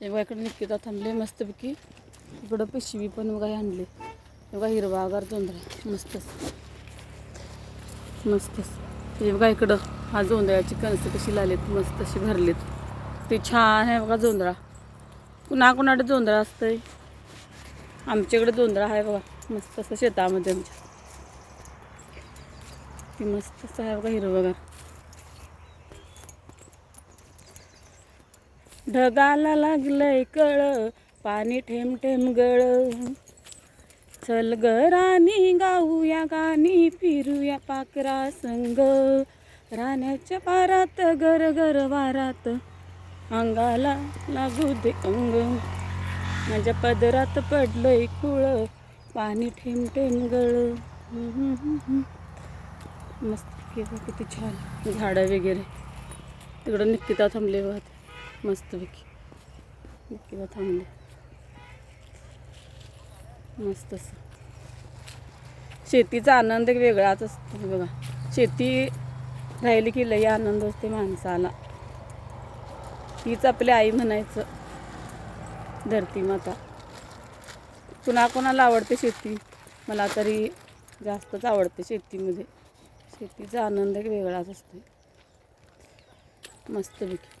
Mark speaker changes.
Speaker 1: हे बघा निकिता थांबले मस्तपैकी. इकडं पिशवी पण बघा आणली आणले बघा हिरवागार जोंधळा मस्तच. मस्तच. हे बघा इकडं हा जोंधळ्याची कणसं कशी लावलीत मस्त अशी भरलीत. ते छान आहे बघा जोंधळा. कुणा कुणाकडे जोंधळा असतंय? आमच्याकडे जोंधळा आहे बघा. मस्त असं शेतामध्ये आमच्या. ती मस्त असं आहे बघा हिरवगार. ढगाला लागलंय कळ पाणी ठेम ठेम गळ. चल ग राणी गाऊया गाणी फिरूया पाकरा संग. राण्याच्या पारात गर गर वारात अंगाला लागू दे अंग. माझ्या पदरात पडलंय कुळ पाणी ठेम ठेम गळ. मस्त किती किती छान. झाडं वगैरे. तिकडं निकिता थांबले बघा मस्तपैकी किंवा थांबले मस्त असं. शेतीचा आनंद एक वेगळाच असतो बघा. शेती राहिली की लई आनंद असते माणसाला. हीच आपली आई म्हणायचं. धरती माता. कुणाकुणाला आवडते शेती? मला तरी जास्तच आवडते शेतीमध्ये. शेतीचा आनंद एक वेगळाच असतो मस्तपैकी